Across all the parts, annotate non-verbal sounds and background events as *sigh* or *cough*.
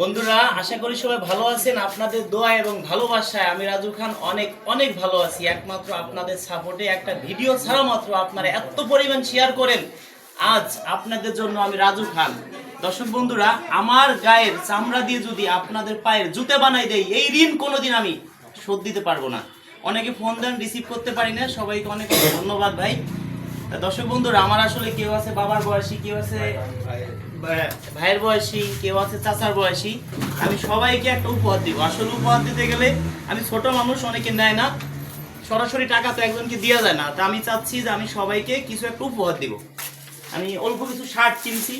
বন্ধুরা, আশা করি সবাই ভালো আছেন। আপনাদের দোয়া এবং ভালোবাসায় আমি রাজু খান অনেক অনেক ভালো আছি। একমাত্র আপনাদের সাপোর্টে একটা ভিডিও ছাড়া মাত্র আপনারা এত পরিমাণ শেয়ার করেন। আজ আপনাদের জন্য আমি রাজু খান। দর্শক বন্ধুরা, আমার গায়ের চামড়া দিয়ে যদি আপনাদের পায়ের জুতে বানাই দেই, এই ঋণ কোনোদিন আমি শোধ দিতে পারব না। অনেকে ফোন দেন রিসিভ করতে পারি না। সবাইকে অনেক ধন্যবাদ ভাই। দর্শক বন্ধুরা আমার আসলে কেউ আছে বাবার বয়সী কেউ আছে ভাইয়ের বয়সী কেউ আছে চাচার বয়সী। আমি সবাইকে একটা উপহার দিব। আসলে উপহার দিতে গেলে আমি ছোট মানুষ অনেকে নেয় না। সরাসরি টাকা তো একজনকে দেওয়া যায় না। তা আমি চাচ্ছি যে আমি সবাইকে কিছু একটা উপহার দিব। আমি অল্প কিছু শার্ট কিনছি।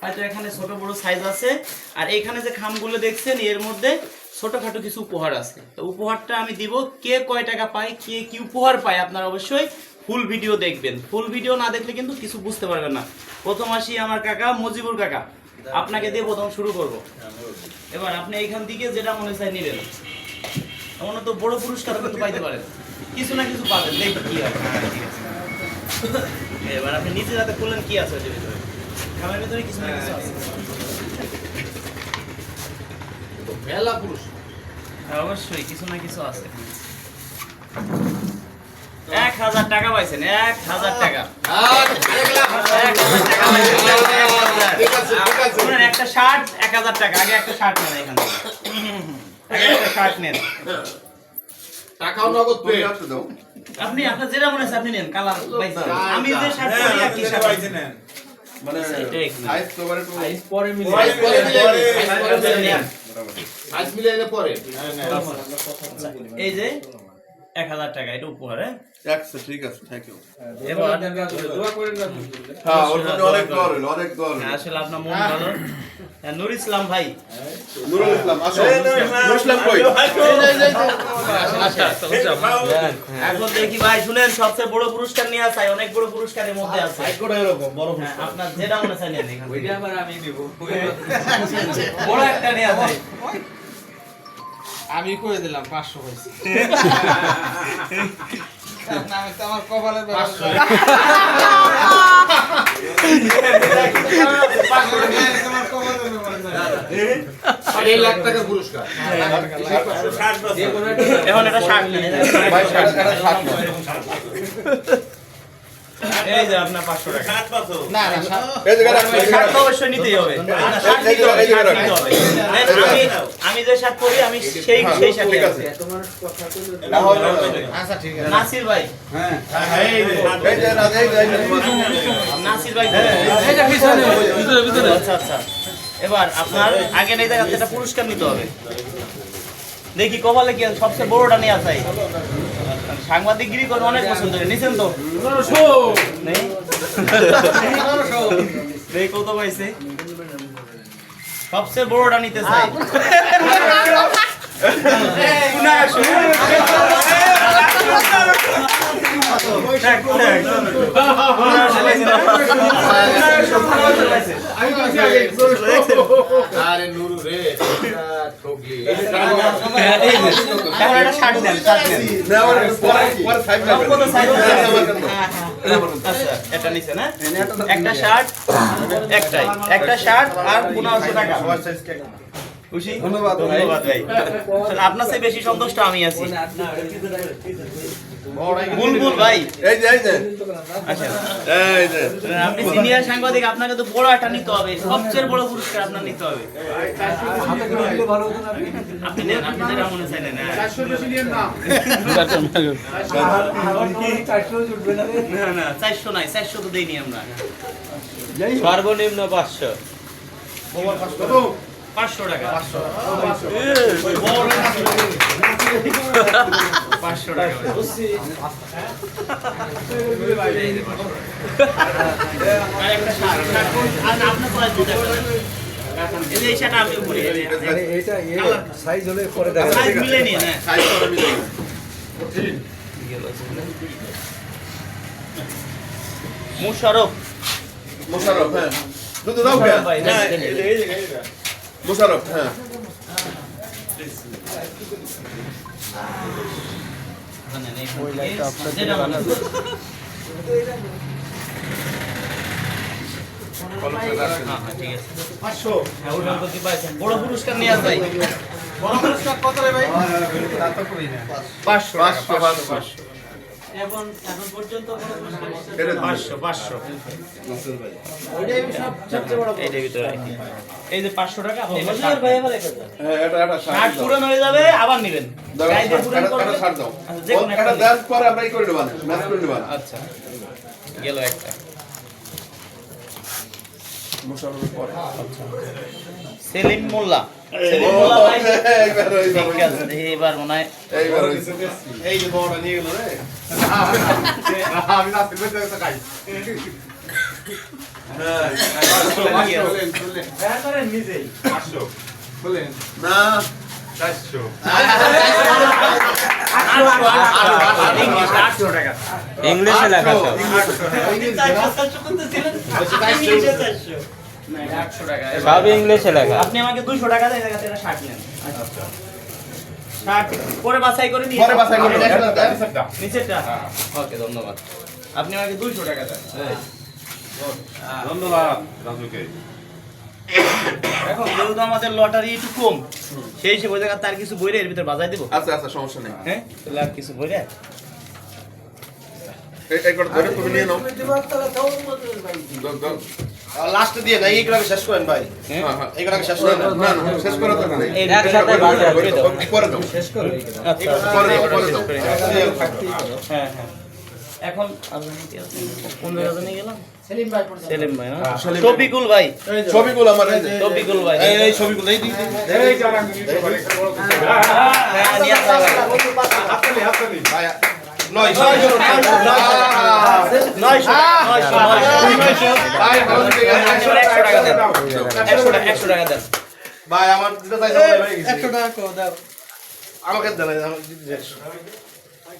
হয়তো এখানে ছোট বড় সাইজ আছে। আর এখানে যে খামগুলো দেখছেন এর মধ্যে ছোটখাটো কিছু উপহার আছে। তো উপহারটা আমি দিব। কে কয় টাকা পায় কে কি উপহার পায় আপনারা অবশ্যই ফুল ভিডিও দেখবেন। ফুল ভিডিও না দেখলে কিন্তু কিছু বুঝতে পারবেন না। প্রথম আসি আমার কাকা মজিবুর কাকা। আপনাকে দিয়ে প্রথম শুরু করব। এবার আপনি এইখান থেকে যেটা মনে চায় নেবেন। এমন তো বড় পুরস্কার কিন্তু পাইতে পারেন। কিছু না কিছু পাবেন দেখি কি আছে। এবার আপনি নিচে যাতে খুললেন কি আছে ওইটার ভিতরে? খামের ভিতরে কিছু না কিছু আছে। মেলা পুরুষ হ্যাঁ, অবশ্যই কিছু না কিছু আছে। এক হাজার টাকা পাইছেন এক হাজার টাকা। আর এক লাখ। এক হাজার টাকা পাইছেন, এক হাজার। ঠিক আছে, ঠিক আছে। শুনেন, একটা শার্ট এক হাজার টাকা আগে একটা শার্ট নেন এখান থেকে। একটা শার্ট নেন। টাকাও নগদ পেয়ে। আপনি আপনার যেটা মনে আছে আপনি নেন কালার আমি যে শার্ট পরি শার্ট মানে। তো মানে সাইজ পরে মিলে সাইজ পরে মিলে সাইজ পরে মিলে সাইজ মিলে এনে পরে। এই যে এক হাজার টাকা এটা উপহার হ্যাঁ? ঠিক আছে থ্যাংক ইউ এবার হ্যাঁ ওর জন্য অনেক দর হলো অনেক দর হ্যাঁ, আসলে আপনার মন ভালো। হ্যাঁ, নুর ইসলাম ভাই। নুরুল ইসলাম ইসলাম। কই? এখন দেখি ভাই শুনেন সবচেয়ে বড় পুরস্কার নিয়ে আসাই অনেক বড় পুরস্কারের মধ্যে আছে। হ্যাঁ, আপনার যেটা মনে চাই এখান বড় একটা নিয়ে আসাই *laughs* আমি করে দিলাম পাঁচশো হয়েছে। আমি তো আমার কপালের পুরস্কার। এখন এটা শার্ট নেন ভাই শার্ট কাটা শার্ট নাও। এই যে আপনার পাঁচশো টাকা। না না এই জায়গায় রাখো, এই জায়গায় শার্ট তো রাখো। অবশ্যই নিতেই হবে। শার্ট এই নিতে হবে, জায়গায় শার্ট রাখো। নিতে হবে। আমি আমি যে শার্ট পরি আমি সেই হ্যাঁ, সেই শার্ট ঠিক আছে। না হয় আচ্ছা ঠিক আছে। নাসির ভাই। এই যে। এই যে না, এই যে, এই যে। নাসির আচ্ছা আচ্ছা। এবার আপনার আগে জায়গা থেকে পুরস্কার নিতে হবে। দেখি কপালে কি সবচেয়ে বড়টা নিয়ে আসাই সাংবাদিকগিরি করে অনেক পছন্দ করে নিছেন তো? নেই? কত পাইছে? সবচেয়ে বড়টা নিতে চাই। আরে নুরু রে ঠকলি এখন একটা শার্ট। না? একটা একটাই একটা শার্ট আর পনেরোশো টাকা খুশি ধন্যবাদ ধন্যবাদ ভাই আপনার চেয়ে বেশি সন্তুষ্ট আমি আছি বুলবুল ভাই। এই যে এই যে। আচ্ছা। এই যে। আপনি সিনিয়র সাংবাদিক আপনাকে তো বড় একটা নিতে হবে। সবচেয়ে বড় পুরস্কার আপনার নিতে হবে। আপনি নেন আপনি যেটা মনে চাই নেন। না না চারশো নাই চারশো তো দেইনি আমরা। সর্বনিম্ন পাঁচশো। পাঁচশো টাকা। পাঁচশো টাকা। পরে হ্যাঁ। সাইজ মুশারফ। মোশাররফ হ্যাঁ। দুধ দাও ভাই, হ্যাঁ। মোশাররফ হ্যাঁ এই যেটা মনে হয়। হ্যাঁ, হ্যাঁ, হ্যাঁ? বড় পুরস্কার নিয়ে আসবে বড় পুরস্কার কত রে ভাই পাঁচশো পাঁচশো পাঁচশো এখন এখন পর্যন্ত। এই যে পাঁচশো টাকা। হ্যাঁ পূরণ হয়ে যাবে আবার নেবেন। আচ্ছা, যে কোনো এটা একটা দেওয়ার পরে আমরা ই করে নেবান ম্যাচ করে নেবান আচ্ছা গেল একটা মুশারফের পরে সেলিম মোল্লা সেলিম মোল্লা ঠিক আছে মনে হয়। এইবার এই যে বড়টা নিয়ে গেল রে। আমি নাসির ভাই তো খাই। হ্যাঁ? হ্যাঁ করেন নিজেই। বলেন। না ইংলিশ, লেখা টাকা। সব ইংলিশে লেখা। আপনি আমাকে দুইশো টাকা এটা এটা ষাট নেন। পরে বাছাই করে নিয়ে পরে বাছাই করে নিচেরটা। নিচেরটা। ওকে ধন্যবাদ। আপনি আমাকে দুইশো টাকা দেন। ধন্যবাদ রাজুকে। এখন যেহেতু আমাদের লটারি একটু কম সেই হিসেবে ওই জায়গায় তার কিছু বইরে এর ভিতরে বাজাই দেবো? আচ্ছা আচ্ছা সমস্যা নেই। হ্যাঁ? তাহলে আর কিছু বইরে? এই- এই। লাস্ট দিয়ে না এইগুলোকে শেষ করেন ভাই। হ্যাঁ? হ্যাঁ, হ্যাঁ। শেষ করেন না, না, না, শেষ করা দরকার নেই। একসাথে পরে দাও, পরে দাও। আচ্ছা। পরে দাও, পরে দাও। হ্যাঁ হ্যাঁ। এখন জনে গেলাম। সেলিম ভাই হ্যাঁ? হ্যাঁ, সেলিম ভাই শফিকুল ভাই। শফিকুল আমার শফিকুল ভাই। এই শফিকুল এই দিন এই যারা ভাই নয় নয় নয় টাকা দেন ভাই আমার যেটা চাইছে 100 টাকা দাও। আমাকে দেন 100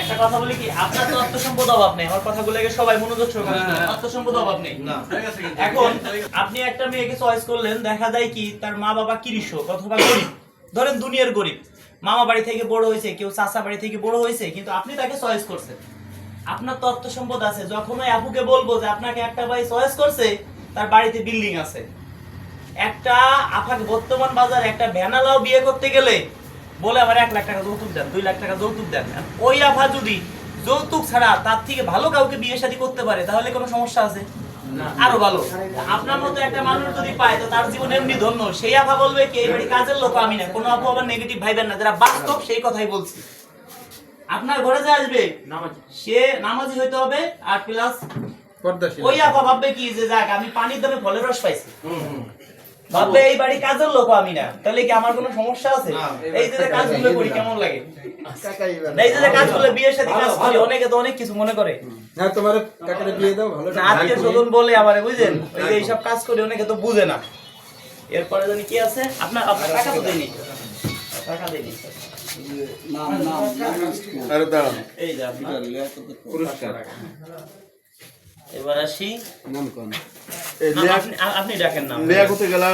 একটা কথা বলি কি আপনার তো অর্থ সম্পদ অভাব নেই আমার কথাগুলোকে সবাই মনোযোগ সহকারে শুনুন। অর্থ সম্পদ অভাব নেই। এখন আপনি একটা মেয়েকে চয়েস করলেন দেখা যায় কি তার মা বাবা কৃষক অথবা গরিব। ধরেন দুনিয়ার গরিব। মামা বাড়ি থেকে বড় হয়েছে কেউ চাচা বাড়ি থেকে বড় হয়েছে কিন্তু আপনি তাকে চয়েস করছেন। আপনার তো অর্থ সম্পদ আছে যখন ওই আপুকে বলব যে আপনাকে একটা ভাই চয়েস করছে তার বাড়িতে বিল্ডিং আছে। একটা আফাক বর্তমান বাজারে একটা ভ্যানালাও বিয়ে করতে গেলে বলে আমার এক লাখ টাকা যৌতুক দেন দুই লাখ টাকা যৌতুক দেন। ওই আফা যদি যৌতুক ছাড়া তার থেকে ভালো কাউকে বিয়ে শাদী করতে পারে তাহলে কোনো সমস্যা আছে? আরও ভালো। আপনার মতো একটা মানুষ যদি পায় তো তার জীবন এমনি ধন্য। সেই আফা বলবে কি এই বাড়ি কাজের লোক আমি না। কোনো আফা আবার নেগেটিভ ভাইবেন না। যারা বাস্তব সেই কথাই বলছি। আপনার ঘরে যে আসবে সে নামাজি হইতে হবে আর প্লাস ওই আপা ভাববে কি যে যাক আমি পানির দামে ফলের রস পাইছি। ভাববে এই বাড়ি কাজের লোক আমি না। তাহলে কি আমার কোনো সমস্যা আছে? এই যে কাজগুলো করি কেমন লাগে? এই যে কাজগুলো বিয়ের সাথে কাজ করি অনেকে তো অনেক কিছু মনে করে। না তোমার কাকারে বিয়ে দাও ভালো না, আত্মীয় স্বজন বলে আমারে বুঝেন ওই যে এইসব কাজ করি অনেকে তো বুঝে না। এরপরে জানি কি আছে? আপনার আপনার টাকা তো দেয়নি। টাকা দেয়নি। এই এবার আসি। নাম লেয়া আপনি ডাকেন নাম লেয়া করতে গেলা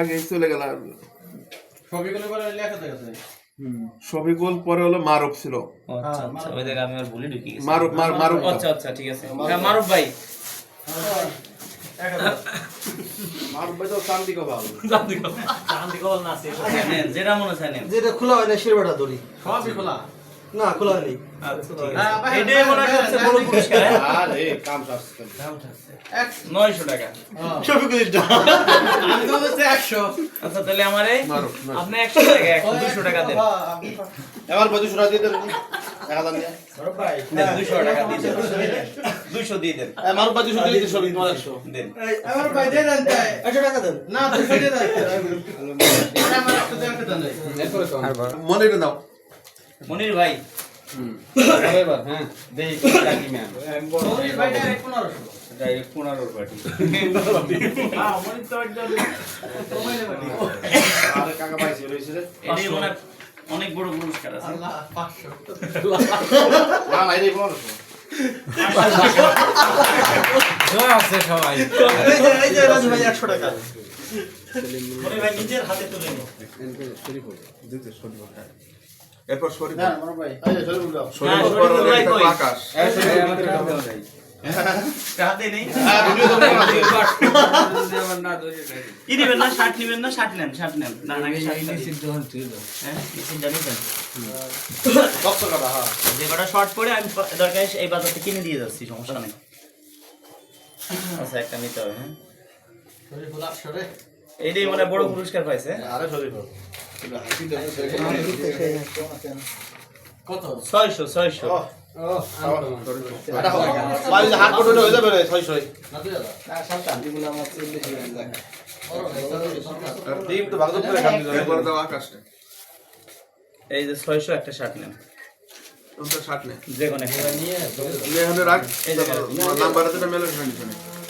আগে চলে গেলা। লেখা আছে ছবিগুল পরে হলো মারুফ ছিল। আচ্ছা আচ্ছা ওই জায়গায় আমি আর ভুলে ঢুকে গেছি। মারুফ মারুফ আচ্ছা আচ্ছা ঠিক আছে। হ্যাঁ মারুফ ভাই। মার ভাই তো শান্তি কো ভালো শান্তি কবল না আছে। নেন, যেটা মনে চায় যেটা খোলা হয় না শিরবাটা দড়ি সবই খোলা। না খোলা নেই আচ্ছা। এটাই মনে হয় সবচেয়ে বড় পুরস্কার হ্যাঁ? আরে কাম সারছে নয়শো টাকা। আমি তো বলছি 100 আচ্ছা তাহলে আমারে আপনি একশো টাকা একশো দুশো টাকা দেন। এবার বদি সুরা দিয়ে দেন 1000 দিয়ে। দেন দুশো টাকা দিয়ে দেন দুশো দিয়ে দেন এ মারুফ বদি সুরা সবই তোমার 100 দেন। আমার ভাই দেন একশো টাকা দেন। না 200 দিয়ে দেন। আমার 100 দিয়ে দেন। মনে এটা দাও। মনির ভাই মনির ভাই ডাইরেক্ট 1500 আরে কাকা পাইছে রইছে রে এটাই মনে হয় অনেক বড় পুরস্কার আছে না না এটাই 1500 এই যে এই যে রাজু ভাই একশো টাকা মনির ভাই নিজের হাতে তুলে নিন এরপর শরীফ যে? আকাশ। কি নেবেন না শার্ট নেবেন না শার্ট নেন শার্ট নেন। না শার্ট কটা শর্ট পরে আমি দরকার এই বাজারতে কিনে দিয়ে যাচ্ছি সমস্যা নেই। আচ্ছা একটা নিতে হবে হ্যাঁ। শরীফ 800 রে এইটাই মানে বড় পুরস্কার পাইছে। আরে শরীফ কত ছয়শো ছয়শো। এটা হবে ভাই যে হাত কোটো হয়ে যাবে রে 600 না 2000 টিম তো ভাগ করে কাম দিল এরপরে দাও আকাশটা এই যে ছয়শো একটা শার্ট নেন। যে কোনো রাখ। নাম্বার আছে মেলে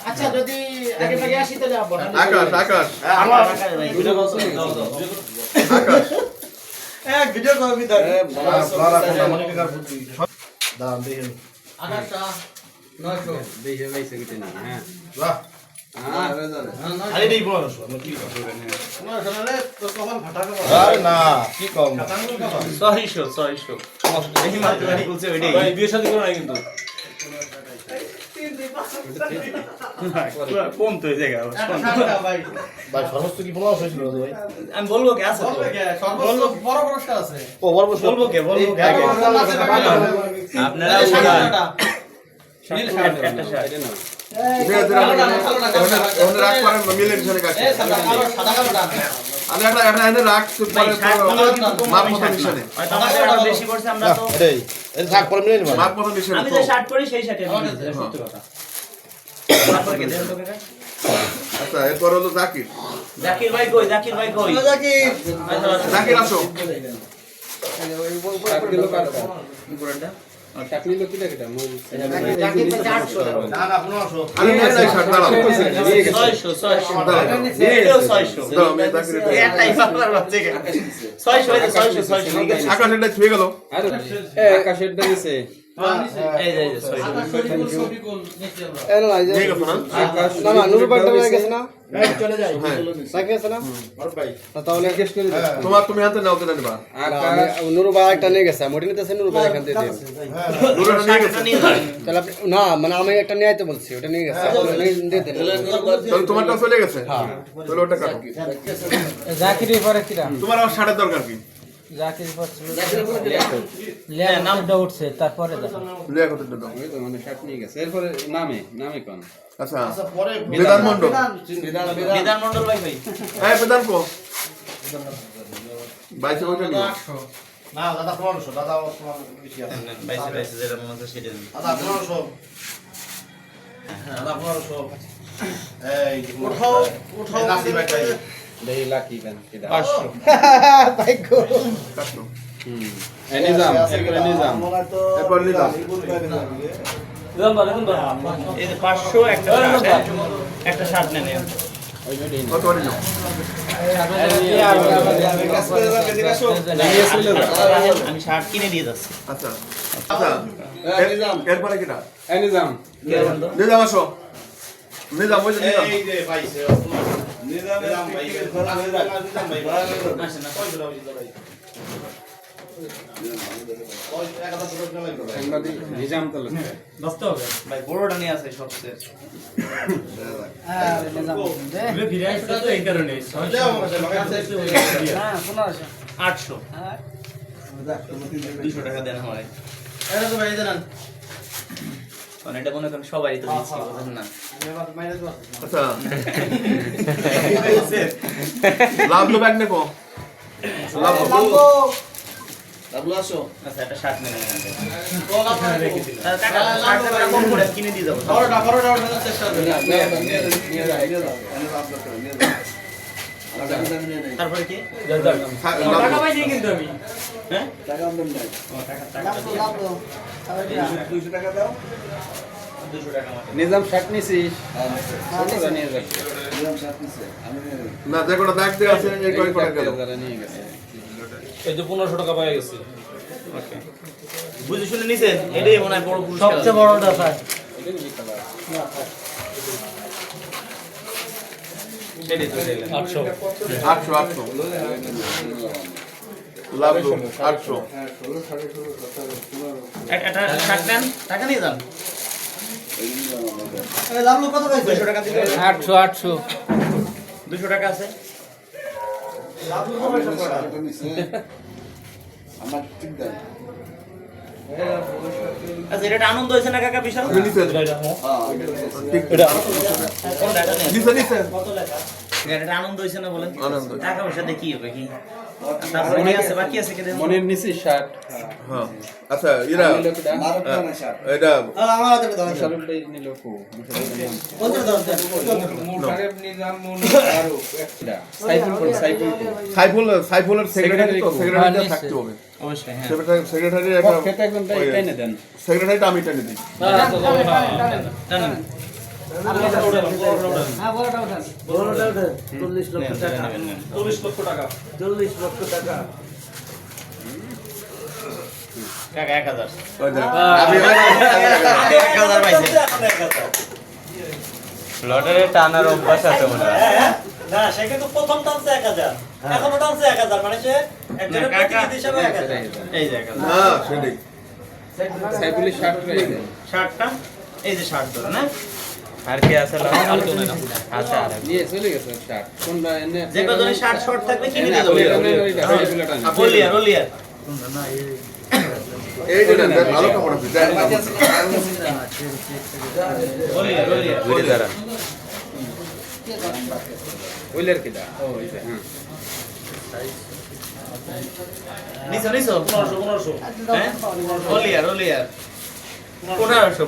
আচ্ছা যদি আগে আকাশ আকাশ। আমার দুটো আকাশ এক ভিডিও করবি দেন দাম দেখেন আকাশটা 900 বাহ। আরে দেই 1500 আমরা কি করব না তো কখন ফাটা আরে না কি কম? ছয়শো ছয়শো। এই মাত্র বলছে ওইটাই। বিয়ে শাদী কিন্তু। কম তো জায়গা ভাই ভাই কি 1500 ছিল ভাই আমি বলব কে আছে তো? বড় পুরস্কার আছে ও বড় বলব কে বলব আপনারা আমি একটা একটা এনে রাখ মাপ মতো মিশনে বেশি করছে আমরা তো এটাই। এটা থাক পরে মিলে নিবা। মাপ মতো মিশনে আমি যে শার্ট পরি সেই শার্টে সত্যি কথা। তারপরে কে দেন তো কাকা? আচ্ছা এরপর হলো জাকির। জাকির ভাই কই জাকির ভাই কই? আচ্ছা, আচ্ছা। জাকির আসো। উপরেরটা? না না 1500 আমি নিয়ে যাই শার্ট দাঁড়াও। ছয়শো, ছয়শো। দাঁড়াও এটাও ছয়শো। দাঁড়াও আমি জাকির এই একটাই বাংলার বাচ্চা কে? ছয়শো, এই যে ছয়শো, ছয়শো। আকাশ এটা ছুঁয়ে গেল। আকাশের এই যে, ছয়শো। নিয়ে গেছো না তোমার তুমি হাতে নাও কেন নিবা নুরুবা একটা নিয়ে গেছে মোটি নিতেছে নুরুবা এখান থেকে না মানে আমি একটা নিয়ে আইতে বলছি ওটা নিয়ে গেছে আপনি নিয়ে দিয়ে দেন তাহলে তোমারটা চলে গেছে তাহলে ওটা কাটো জাকির তোমার আর দরকার কি জাকির লিয়া নামটা উঠছে তারপরে দেখো। লিয়া কত দাও এরপরে নামে নামে কোন? আচ্ছা। পরে বেদান মণ্ডল। বিধান মন্ডল ভাই ভাই। হ্যাঁ বেদান কো। বাইশে ওইটা নিও না দাদা 1500 দাদা তোমার বেশি আছে। বাইশে বাইশে যেটা মনে হচ্ছে সেটা দাদা 1500 দাদা 1500 এই উঠাও উঠাও। দেই লাকি কেন কিদা পাঁচশো। কাটলো এ নিজাম এরপরে নিজাম এরপর নিলাম এই যে পাঁচশো, একটা শার্ট, হ্যাঁ? একটা শার্ট নেন এই। কত করে নাও আমি শার্ট কিনে দিয়ে যাচ্ছি। আচ্ছা। আচ্ছা। এর- এরপরে কিটা? এ নিজাম নিজাম আসো। নিজাম ওই যে নিজাম। এই যে পাইছে আটশো। দুশো টাকা দেন আমার এটা তো ভাই জানান। কারণ এটা মনে করেন সবাই তো দিচ্ছি বুঝেন না আচ্ছা লাভ লো ব্যাগ নেব লাভ লো ডাবলু আসো আচ্ছা একটা শার্ট কম করে কিনে দিয়ে যাব বড়টা তারপরে কি? টাকা পাইছি কিন্তু আমি। হ্যাঁ? নিজাম শার্ট নিছিস ছোটটা নিয়ে যাচ্ছে না যে কটা ব্যাগ দিয়ে আছে এই কয় কটা গেল যারা নিয়ে গেছে এই যে পনেরোশো টাকা পাই গেছে। বুঝে শুনে নিছেন? এটাই মনে হয় বড় সবচেয়ে বড়টা স্যার। আটশো আটশো। আটশো। লাভ আটশো টাকা নিয়ে যান। লাভলু কত পাইছে দুশো টাকা আটশো আটশো। দুশো টাকা আছে। আচ্ছা এটা আনন্দ হয়েছে না কাকা? বিশাল? এটা আনন্দ না বলেন? টাকা পয়সা দিয়ে কি হবে কি? হ্যাঁ। আচ্ছা এরা এটা আমার হাতে নিল সাইফুল সাইফুলের সেক্রেটারি তো সেক্রেটারি হ্যাঁ, থাকতে হবে। হ্যাঁ। সেক্রেটারি টেনে দেন। সেক্রেটারিটা আমি টেনে দিই। লটারি টানার অভ্যাস আছে মনে হয় না সে কিন্তু প্রথম টানছে এক হাজার। এখনও টানছে এক হাজার মানে সে একজনের এই যে এক হাজার শার্ট শার্টটা এই যে না? আর কি আছে? না আচ্ছা আর নিয়ে চলে গেছে শার্ট কোনটা এনে যে কজনের শার্ট শর্ট থাকবে কিনে দিয়ে দেবো। রলিয়ার রলিয়ার এই যে ভালো কাপড় আছে রলিয়ার রলিয়ার বুঝে দাঁড়া। ওইলের কিটা ও এই যে। হ্যাঁ নিছো নিছো পনেরোশো পনেরোশো। হ্যাঁ? রলিয়ার রলিয়ার পনেরোশো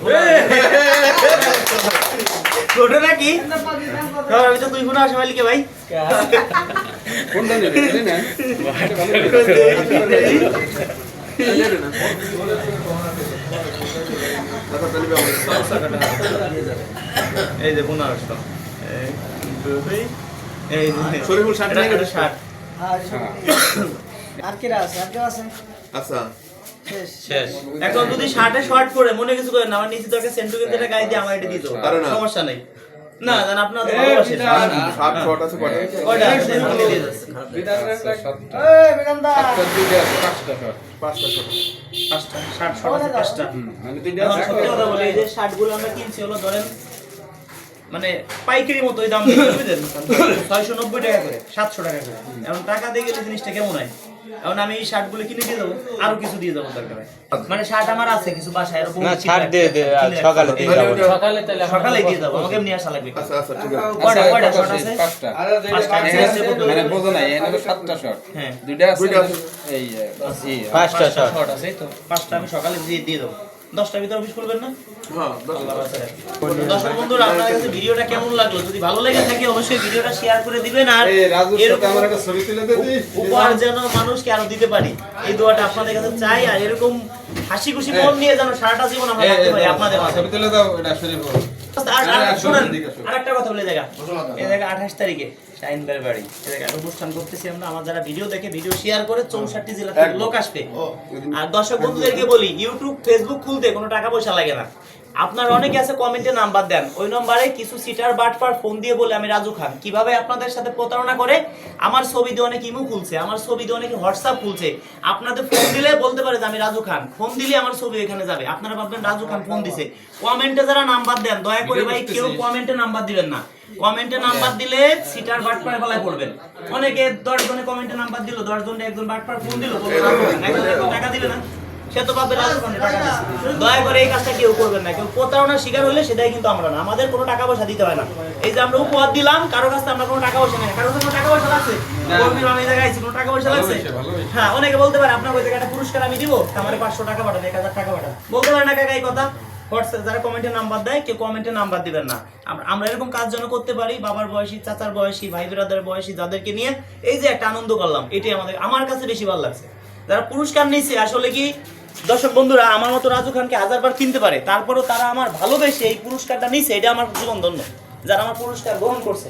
ছোট নাকি? হ্যাঁ, আমি তো দুই গুণ আসে মালিকে ভাই এই যে পনেরোশো এই যে শরীফুল শার্ট এটা- নিয়ে এটা গেছে? শার্ট আর কি আছে? আর কেউ আছে? আচ্ছা। শেষ। এখন যদি শার্টে শর্ট পরে মনে কিছু করেন না, আমার নিচে তো একটা সেন্টু কিন্তু গায়ে দিয়ে আমার এটা দিয়ে দেবো। সমস্যা নেই। না জান আপনার তো ভালোবাসেন। সাত শর্ট আছে কয়টা কয়টা আছে? আপনি দিয়ে এই বিনন্দা সাতটা দুইটা পাঁচটা শর্ট পাঁচটা শর্ট পাঁচটা শার্ট শর্ট আছে পাঁচটা। মানে দুইটা সত্যি কথা বলি এই যে শার্টগুলো আমরা কিনছি হলো ধরেন মানে পাইকারি মতো দাম দিয়ে বুঝলেন? ছয়শো নব্বই টাকা করে সাতশো টাকা করে। এখন টাকা দিয়ে গেলে জিনিসটা কেমন হয়? এখন আমি এই শার্টগুলো কিনে দিয়ে দেবো। আরও কিছু দিয়ে দেবো দরকার মানে শার্ট আমার আছে কিছু বাসায় এরকম না শার্ট দিয়ে দে সকালে দিয়ে যাব সকালে তাহলে সকালে দিয়ে দেবো। আমাকে নিয়ে আসা লাগবে। আচ্ছা আচ্ছা ঠিক আছে। কয়টা কয়টা শর্ট আছে? পাঁচটা। মানে বোঝো না এখানে তো সাতটা শর্ট হ্যাঁ। দুইটা আছে? এই পাঁচটা শর্ট আছে তো পাঁচটা আমি সকালে দিয়ে দিয়ে দেবো। দশটার ভিতরে অফিস করবেন না? হ্যাঁ দর্শক বন্ধুরা আপনাদের কাছে ভিডিওটা কেমন লাগল? যদি ভালো লেগে থাকে অবশ্যই ভিডিওটা শেয়ার করে দিবেন আর এই রাজুর সাথে এরকম আমার একটা ছবি তুলে দিবি উপহার যেন মানুষকে আরও দিতে পারি। এই দোয়াটা আপনাদের কাছে চাই আর এরকম হাসি খুশি মন নিয়ে যেন সারাটা জীবন আমরা থাকতে পারি আপনাদের মাঝে। আর একটা কথা বলে জায়গা। এই জায়গা আঠাশ তারিখে। শাইনবাড়ি বাড়ি। এই অনুষ্ঠান করতেছি আমরা। আমার যারা ভিডিও দেখে ভিডিও শেয়ার করে চৌষট্টি জেলা থেকে লোক আসবে। আর দর্শক বন্ধুদেরকে বলি ইউটিউব ফেসবুক খুলতে কোনো টাকা পয়সা লাগে না। আপনারা অনেকে আছে কমেন্টে নাম্বার দেন। ওই নম্বরে কিছু সিটার বাটপার ফোন দিয়ে বলে আমি রাজু খান। কীভাবে আপনাদের সাথে প্রতারণা করে? আমার ছবি দিয়ে অনেক ইমো খুলছে আমার ছবি দিয়ে অনেকে হোয়াটসঅ্যাপ খুলছে। আপনাদের ফোন দিলে বলতে পারে যে আমি রাজু খান। ফোন দিলে আমার ছবি এখানে যাবে। আপনারা ভাববেন রাজু খান ফোন দিছে। কমেন্টে যারা নাম্বার দেন দয়া করে ভাই কেউ কমেন্টে নাম্বার দিবেন না। কমেন্টে নাম্বার দিলে সিটার বাটপার বেলায় পড়বেন। অনেকে দশ জনে কমেন্টে নাম্বার দিল দশ জনে একজন বাটপার ফোন দিল টাকা দিবে না? সে তো ভাববে দিছে। দয়া করে এই কাজটা কেউ করবেন না। কেউ প্রতারণার শিকার হলে সেটাই কিন্তু আমরা না। আমাদের কোনো টাকা পয়সা দিতে হয় না। এই যে আমরা উপহার দিলাম কারও কাছে আমরা কোনো টাকা পয়সা নেই। কারও কাছে কোনো টাকা পয়সা লাগছে? কর্মীর এই জায়গায় কোনো টাকা পয়সা লাগছে? হ্যাঁ অনেকে বলতে পারে আপনার ওই পুরস্কার আমি দিব আমার পাঁচশো টাকা পাঠান এক হাজার টাকা পাঠান। বলতে পারে না কাকা এই কথা। হোয়াটসঅ্যাপ যারা কমেন্টে নাম্বার দেয় কেউ কমেন্টে নাম্বার দিবেন না। আমরা- আমরা এরকম কাজ যেন করতে পারি বাবার বয়সী চাচার বয়সী ভাই বিরাদের বয়সী যাদেরকে নিয়ে এই যে একটা আনন্দ করলাম এটাই আমাদের আমার কাছে বেশি ভালো লাগছে। যারা পুরস্কার নিচ্ছে আসলে কি দর্শক বন্ধুরা, আমার মতো রাজু খানকে হাজারবার কিনতে পারে। তারপরেও তারা আমার ভালোবেসে এই পুরস্কারটা নিছে এটা আমার জীবন ধন্য যারা আমার পুরস্কার গ্রহণ করছে,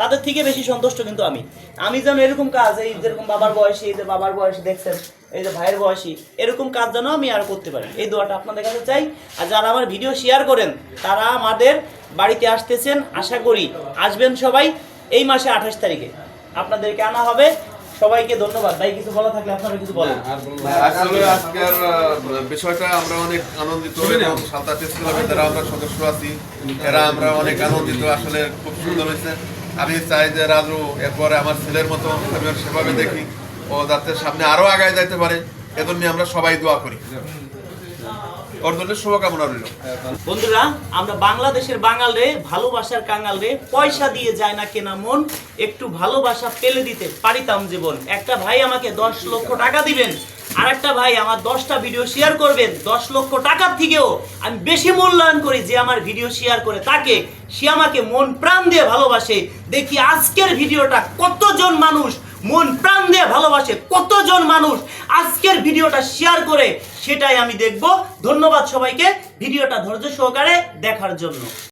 তাদের থেকে বেশি সন্তুষ্ট কিন্তু আমি। আমি যেন এরকম কাজ, এই যেরকম বাবার বয়সী, এই যে বাবার বয়সী দেখছেন, এই যে ভাইয়ের বয়সী, এরকম কাজ যেন আমি আর করতে পারি। এই দোয়াটা আপনাদের কাছে চাই। আর যারা আমার ভিডিও শেয়ার করেন, তারা আমাদের বাড়িতে আসতেছেন, আশা করি আসবেন সবাই এই মাসে আঠাশ তারিখে। আপনাদেরকে আনা হবে সবাইকে ধন্যবাদ। ভাই কিছু বলা থাকলে আপনারা কিছু বলেন। আসলে আজকের বিষয়টা আমরা অনেক আনন্দিত এবং সাঁতার টেস্ট ক্লাবের যারা আমরা সদস্য আছি এরা আমরা অনেক আনন্দিত। আসলে খুব সুন্দর হয়েছে। আমি চাই যে রাজু এরপরে আমার ছেলের মতো আমি সেভাবে দেখি। ও যাতে সামনে আরও আগায় যাইতে পারে এজন্য আমরা সবাই দোয়া করি। ওর জন্য শুভকামনা রইল। বন্ধুরা, আমরা বাংলাদেশের বাঙাল রে, ভালোবাসার কাঙাল রে, পয়সা দিয়ে যায় না কেনা মন, একটু ভালোবাসা পেলে দিতে পারিতাম জীবন। একটা ভাই আমাকে দশ লক্ষ টাকা দিবেন আর একটা ভাই আমার দশটা ভিডিও শেয়ার করবেন, দশ লক্ষ টাকার থেকেও আমি বেশি মূল্যায়ন করি যে আমার ভিডিও শেয়ার করে তাকে। সে আমাকে মন প্রাণ দিয়ে ভালোবাসে। দেখি আজকের ভিডিওটা কতজন মানুষ মন প্রাণ দিয়ে ভালোবাসে কতজন মানুষ আজকের ভিডিওটা শেয়ার করে, সেটাই আমি দেখব। ধন্যবাদ সবাইকে। ভিডিওটা ধৈর্য সহকারে দেখার জন্য।